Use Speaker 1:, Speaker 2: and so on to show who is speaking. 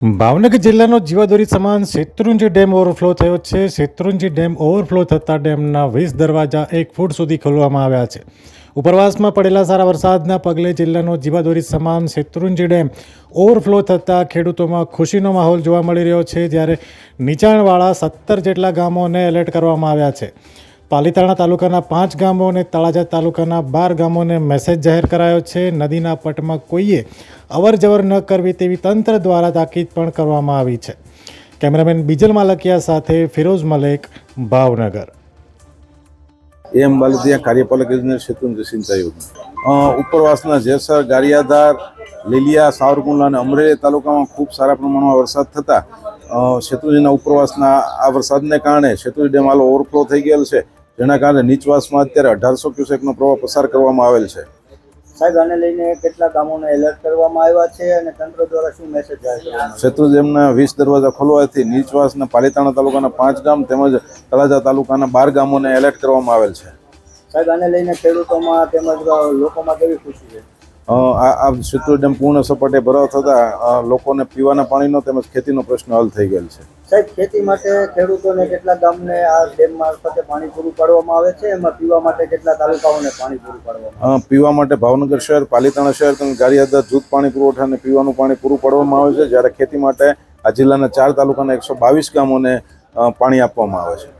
Speaker 1: ભાવનગર જિલ્લાનો જીવાદોરી સમાન શેત્રુંજી ડેમ ઓવરફ્લો થયો છે. શેત્રુંજી ડેમ ઓવરફ્લો થતાં ડેમના વીસ દરવાજા એક ફૂટ સુધી ખોલવામાં આવ્યા છે. ઉપરવાસમાં પડેલા સારા વરસાદના પગલે જિલ્લાનો જીવાદોરી સમાન શેત્રુંજી ડેમ ઓવરફ્લો થતાં ખેડૂતોમાં ખુશીનો માહોલ જોવા મળી રહ્યો છે, જ્યારે નીચાણવાળા સત્તર જેટલા ગામોને એલર્ટ કરવામાં આવ્યા છે. પાલીતાણા તાલુકાના પાંચ ગામો અને તળાજા તાલુકાના બાર ગામોને મેસેજ જાહેર કરાયો છે. નદીના પટમાં કોઈએ અવર જવર ન કરવી તેવી તંત્ર દ્વારા તાકીદ પણ કરવામાં આવી છે. કેમેરામેન બીજલ માલકિયા સાથે ફિરોઝ મલેક, ભાવનગર.
Speaker 2: એમ બાલદિયા કાર્યપાલક ઇજનેર શેત્રુંજી સિંચાઈ ઉપરવાસના જેસર, ગારિયાધાર, લીલિયા, સાવરકુંડલા અને અમરેલી તાલુકામાં ખૂબ સારા પ્રમાણમાં વરસાદ થતાં શેતુજીના ઉપરવાસના આ વરસાદને કારણે શેતુજી ડેમ હાલ ઓવરફ્લો થઈ ગયેલ છે. જેના કારણે નીચવાસમાં અત્યારે અઢારસો ક્યુસેકનો પ્રવાહ પસાર કરવામાં આવેલ છે.
Speaker 3: સાહેબ આને લઈને કેટલા ગામોને એલર્ટ કરવામાં આવ્યા છે અને તંત્ર દ્વારા શું મેસેજ જાહેર?
Speaker 2: શેત્રુંજી ડેમના વીસ દરવાજા ખોલવાથી નીચવાસના પાલીતાણા તાલુકાના પાંચ ગામ તેમજ તળાજા તાલુકાના બાર ગામોને એલર્ટ કરવામાં આવેલ છે.
Speaker 3: સાહેબ આને લઈને ખેડૂતોમાં તેમજ લોકોમાં કેવી ખુશી છે?
Speaker 2: આ આ શેત્રુંજી પૂર્ણ સપાટે ભરાવ થતાં લોકોને પીવાના પાણીનો તેમજ ખેતીનો પ્રશ્ન હલ થઈ ગયેલ છે.
Speaker 3: સાહેબ ખેતી માટે ખેડૂતોને કેટલા ગામને આ ડેમ મારફતે પાણી પૂરું પાડવામાં આવે છે? એમાં પીવા માટે કેટલા તાલુકાઓને પાણી પૂરું પાડવામાં આવે
Speaker 2: પીવા માટે ભાવનગર શહેર પાલિતાણા શહેર તેમજ ગારિયાધાર જૂથ પાણી પુરવઠા અને પીવાનું પાણી પૂરું પાડવામાં આવે છે. જ્યારે ખેતી માટે આ જિલ્લાના ચાર તાલુકાના એકસો બાવીસ ગામોને પાણી આપવામાં આવે છે.